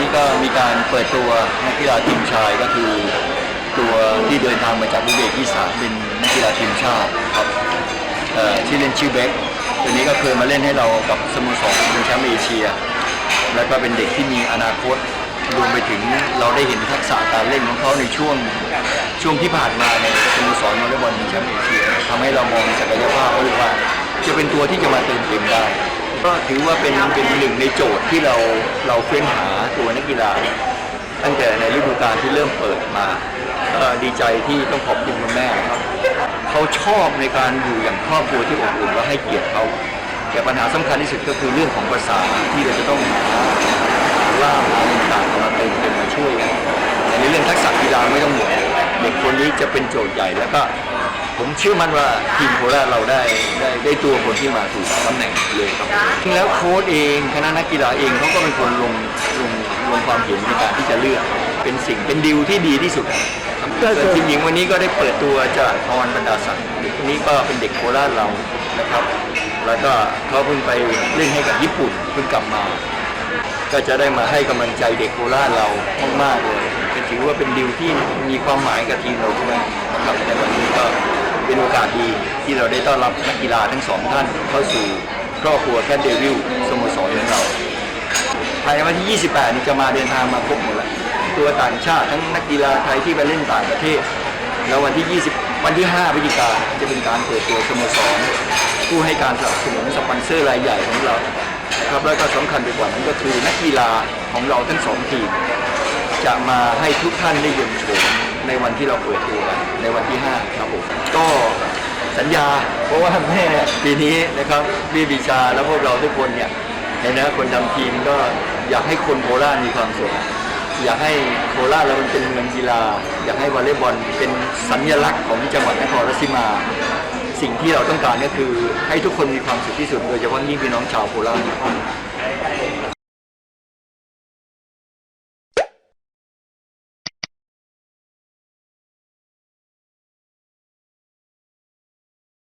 นี่ก็มีการเปิดตัวนักกีฬาทีมชายก็คือ ตัวที่เดินทางมาจากอุเบกิสถานเป็นนักกีฬาทีมชาติครับเอ่เล่นชื่อเบคตัวนี้ก็เคยมาเล่นให้เรากับสโมสรเป็นแชมป์เอเชีย แล้วก็เป็นเด็กที่มีอนาคตรวมไปถึงเราได้เห็นทักษะการเล่นของเขาในช่วงช่วงที่ผ่านมาในสโมสรวอลเลย์บอลชิงแชมป์เอเชียทำให้เรามองศักยภาพเขาว่าจะเป็นตัวที่จะมาเติมเต็มได้ ก็ถือว่าเป็นเป็นหนึ่งในโจทย์ที่เราเราเฟ้นหาตัวนักกีฬา ตั้งแต่ในฤดูกาลที่เริ่มเปิดมาดีใจที่ต้องขอบคุณคุณแม่ครับเขาชอบในการอยู่อย่างครอบครัวที่อบอุ่นและให้เกียรติเขาแต่ปัญหาสำคัญที่สุดก็คือเรื่องของภาษาที่เราจะต้องหาล่ามหาต่างๆมาเติมเต็มมาช่วยกันแต่ในเรื่องทักษะกีฬาไม่ต้องห่วงเด็กคนนี้จะเป็นโจทย์ใหญ่แล้วก็ ผมเชื่อมั่นว่าทีมโคราชเราได้ได้ได้ตัวคนที่มาถูกตำแหน่งเลยครับจริงแล้วโค้ชเองคณะนักกีฬาเองเขาก็เป็นคนลงลงลงความเห็นในการที่จะเลือกเป็นสิ่งเป็นดิวที่ดีที่สุดครับส่ทีมหญิงวันนี้ก็ได้เปิดตัวจากพรบรรดาศักดิ์คนนี้ก็เป็นเด็กโคราชเรานะครับ แล้วก็เขาเพิ่งไปเล่นให้กับญี่ปุ่นเพิ่งกลับมา ก็จะได้มาให้กำลังใจเด็กโคราชเรามากๆเลยก็ถือว่าเป็นดิวที่มีความหมายกับทีมเราด้วยนะครับในวันนี้ก็ เป็นโอกาสดีที่เราได้ต้อนรับนักกีฬาทั้งสองท่านเข้าสู่ครอบครัวแคทเดวิลสโมสรของเราภายในวันที่ 28 นี่จะมาเดินทางมาครบหมดแล้วตัวต่างชาติทั้งนักกีฬาไทยที่ไปเล่นต่างประเทศ แล้ววันที่ 20 วันที่ 5พฤศจิกาจะเป็นการเปิดตัวสโมสรผู้ให้การสนับสนุนสปอนเซอร์รายใหญ่ของเราครับแล้วก็สำคัญไปกว่านั้นก็คือนักกีฬาของเราทั้งสองทีม จะมาให้ทุกท่านได้เยี่ยมชม ในวันที่เราเปิดตัวกันในวันที่ 5 ครับผม ก็สัญญา เพราะว่าแม่ปีนี้นะครับพี่บิชาและพวกเราทุกคนเนี่ยในฐานะคนทำทีมก็อยากให้คนโคราชมีความสุขอยากให้โคราชเรามันเป็นเมืองกีฬา อยากให้วอลเลย์บอลเป็นสัญลักษณ์ของจังหวัดนครราชสีมา สิ่งที่เราต้องการก็คือให้ทุกคนมีความสุขที่สุดโดยเฉพาะยิ่งพี่น้องชาวโคราช